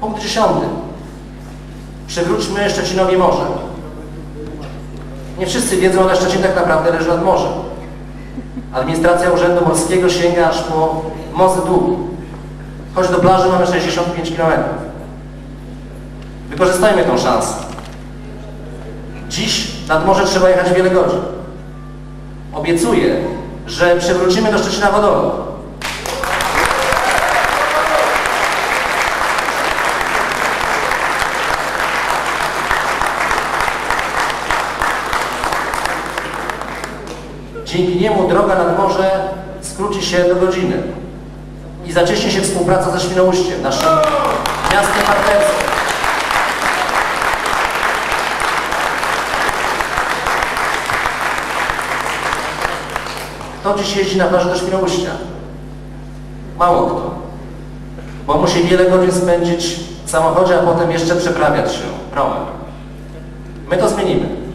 Punkt dziesiąty. Przywróćmy Szczecinowi morze. Nie wszyscy wiedzą, ale Szczecin tak naprawdę leży nad morzem. Administracja Urzędu Morskiego sięga aż po Mozy Długi. Choć do plaży mamy 65 km. Wykorzystajmy tą szansę. Dziś nad morze trzeba jechać wiele godzin. Obiecuję, że przywrócimy do Szczecina wodolot. Dzięki niemu droga nad morze skróci się do godziny i zacieśni się współpraca ze Świnoujściem, naszym miastem partnerskim. Kto dziś jeździ na plażę do Świnoujścia? Mało kto. Bo musi wiele godzin spędzić w samochodzie, a potem jeszcze przeprawiać się promem. My to zmienimy.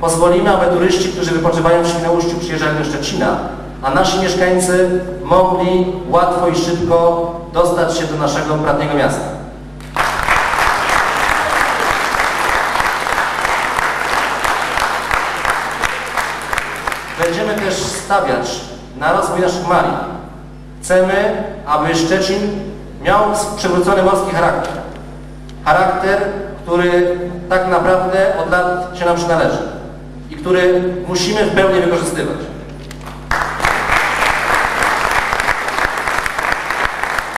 Pozwolimy, aby turyści, którzy wypoczywają w Świnoujściu przyjeżdżali do Szczecina, a nasi mieszkańcy mogli łatwo i szybko dostać się do naszego bratniego miasta. Będziemy też stawiać na rozwój naszych marin. Chcemy, aby Szczecin miał przywrócony morski charakter. Charakter, który tak naprawdę od lat się nam przynależy który musimy w pełni wykorzystywać.